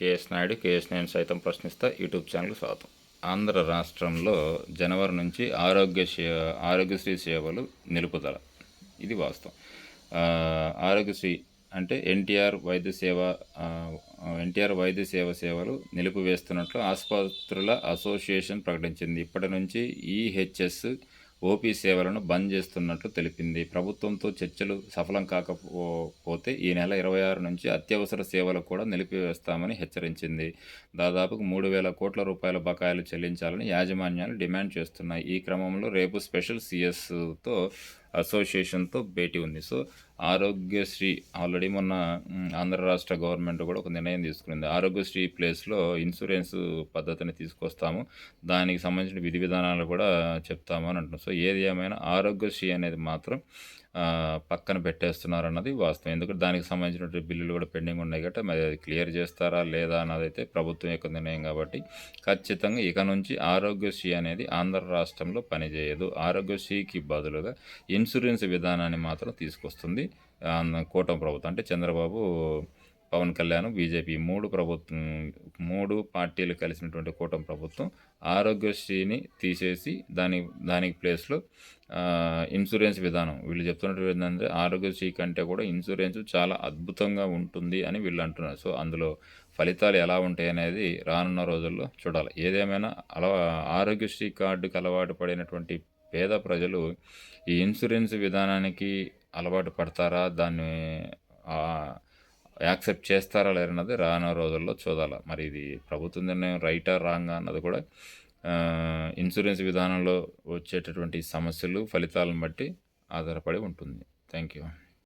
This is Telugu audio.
కేఎస్ నాయుడు కేఎస్ నేను సైతం ప్రశ్నిస్తా. యూట్యూబ్ ఛానల్ స్వాగతం. ఆంధ్ర రాష్ట్రంలో జనవరి నుంచి ఆరోగ్య సే ఆరోగ్యశ్రీ సేవలు నిలుపుదల. ఇది వాస్తవం. ఆరోగ్యశ్రీ అంటే ఎన్టీఆర్ వైద్య సేవ ఎన్టీఆర్ వైద్య సేవ సేవలు నిలిపివేస్తున్నట్లు ఆసుపత్రుల అసోసియేషన్ ప్రకటించింది. ఇప్పటి నుంచి ఈహెచ్ఎస్ ఓపీ సేవలను బంద్ చేస్తున్నట్లు తెలిపింది. ప్రభుత్వంతో చర్చలు సఫలం కాకపోతే ఈ నెల ఇరవై ఆరు నుంచి అత్యవసర సేవలు కూడా నిలిపివేస్తామని హెచ్చరించింది. దాదాపు మూడు వేల కోట్ల రూపాయల బకాయిలు చెల్లించాలని యాజమాన్యాలు డిమాండ్ చేస్తున్నాయి. ఈ క్రమంలో రేపు స్పెషల్ సిఎస్తో అసోసియేషన్తో భేటీ ఉంది. సో ఆరోగ్యశ్రీ ఆల్రెడీ మొన్న ఆంధ్ర రాష్ట్ర గవర్నమెంట్ కూడా ఒక నిర్ణయం తీసుకునింది. ఆరోగ్యశ్రీ ప్లేస్లో ఇన్సూరెన్స్ పద్ధతిని తీసుకొస్తాము. దానికి సంబంధించిన విధి విధానాలు కూడా చెప్తాము అని అంటున్నాం సో ఏది ఏమైనా ఆరోగ్యశ్రీ అనేది మాత్రం పక్కన పెట్టేస్తున్నారు అన్నది వాస్తవం. ఎందుకంటే దానికి సంబంధించినటువంటి బిల్లులు కూడా పెండింగ్ ఉన్నాయి కాబట్టి మరి అది క్లియర్ చేస్తారా లేదా అన్నది అయితే ప్రభుత్వం యొక్క నిర్ణయం కాబట్టి ఖచ్చితంగా ఇక నుంచి ఆరోగ్యశ్రీ అనేది ఆంధ్ర రాష్ట్రంలో పనిచేయదు. ఆరోగ్యశ్రీకి బదులుగా ఇన్సూరెన్స్ విధానాన్ని మాత్రం తీసుకొస్తుంది కూటమి ప్రభుత్వం. అంటే చంద్రబాబు పవన్ కళ్యాణ్ బీజేపీ మూడు ప్రభుత్వం మూడు పార్టీలు కలిసినటువంటి కూటమి ప్రభుత్వం ఆరోగ్యశ్రీని తీసేసి దాని దానికి ప్లేస్లో ఇన్సూరెన్స్ విధానం. వీళ్ళు చెప్తున్నటువంటి ఏంటంటే ఆరోగ్యశ్రీ కంటే కూడా ఇన్సూరెన్స్ చాలా అద్భుతంగా ఉంటుంది అని వీళ్ళు అంటున్నారు. సో అందులో ఫలితాలు ఎలా ఉంటాయి అనేది రానున్న రోజుల్లో చూడాలి. ఏదేమైనా అలవా ఆరోగ్యశ్రీ కార్డుకి అలవాటు పడినటువంటి పేద ప్రజలు ఈ ఇన్సూరెన్స్ విధానానికి అలవాటు పడతారా? దాన్ని యాక్సెప్ట్ చేస్తారా లేరన్నది రానున్న రోజుల్లో చూడాలి. మరి ఇది ప్రభుత్వం నిర్ణయం రైటా రాంగా అన్నది కూడా ఇన్సూరెన్స్ విధానంలో వచ్చేటటువంటి సమస్యలు ఫలితాలను బట్టి ఆధారపడి ఉంటుంది. Thank you.